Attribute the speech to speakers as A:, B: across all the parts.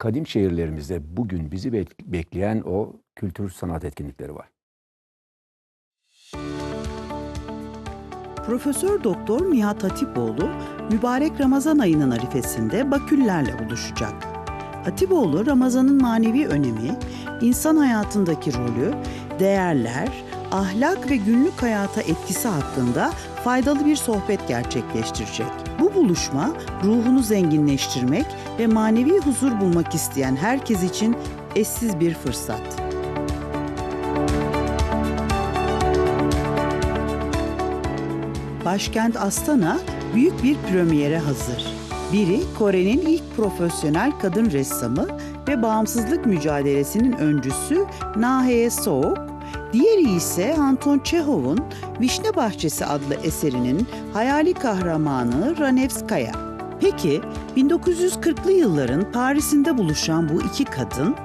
A: kadim şehirlerimizde bugün bizi bek- bekleyen o kültür sanat etkinlikleri var.
B: Profesör Doktor Nihat Hatipoğlu mübarek Ramazan ayının arifesinde Baküllerle buluşacak. Hatipoğlu Ramazan'ın manevi önemi, insan hayatındaki rolü, değerler, ahlak ve günlük hayata etkisi hakkında faydalı bir sohbet gerçekleştirecek. Bu buluşma ruhunu zenginleştirmek ve manevi huzur bulmak isteyen herkes için eşsiz bir fırsat. Başkent Astana büyük bir premiere hazır. Biri Kore'nin ilk profesyonel kadın ressamı ve bağımsızlık mücadelesinin öncüsü Nahe Soğuk, diğeri ise Anton Çehov'un Vişne Bahçesi adlı eserinin hayali kahramanı Ranevskaya. Peki 1940'lı yılların Paris'inde buluşan bu iki kadın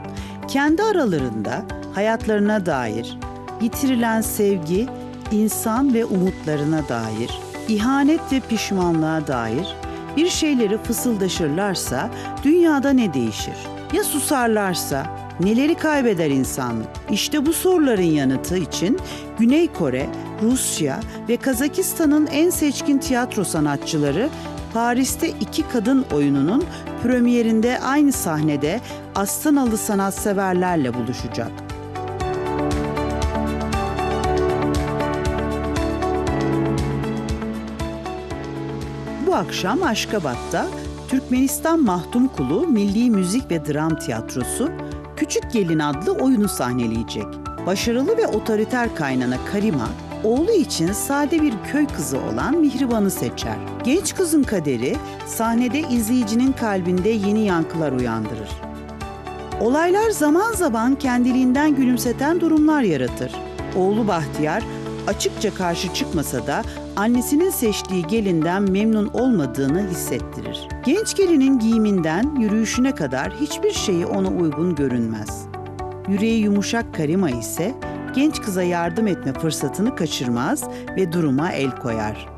B: kendi aralarında hayatlarına dair yitirilen sevgi, insan ve umutlarına dair, ihanet ve pişmanlığa dair bir şeyleri fısıldaşırlarsa dünyada ne değişir? Ya susarlarsa neleri kaybeder insanlık? İşte bu soruların yanıtı için Güney Kore, Rusya ve Kazakistan'ın en seçkin tiyatro sanatçıları Paris'te iki kadın oyununun premierinde aynı sahnede Astanalı sanatseverlerle buluşacak. Bu akşam Aşkabat'ta Türkmenistan Mahdum Kulu Milli Müzik ve Dram Tiyatrosu Küçük Gelin adlı oyunu sahneleyecek. Başarılı ve otoriter kaynana Karima, oğlu için sade bir köy kızı olan Mihriban'ı seçer. Genç kızın kaderi sahnede izleyicinin kalbinde yeni yankılar uyandırır. Olaylar zaman zaman kendiliğinden gülümseten durumlar yaratır. Oğlu Bahtiyar açıkça karşı çıkmasa da annesinin seçtiği gelinden memnun olmadığını hissettirir. Genç gelinin giyiminden yürüyüşüne kadar hiçbir şeyi ona uygun görünmez. Yüreği yumuşak Karima ise genç kıza yardım etme fırsatını kaçırmaz ve duruma el koyar.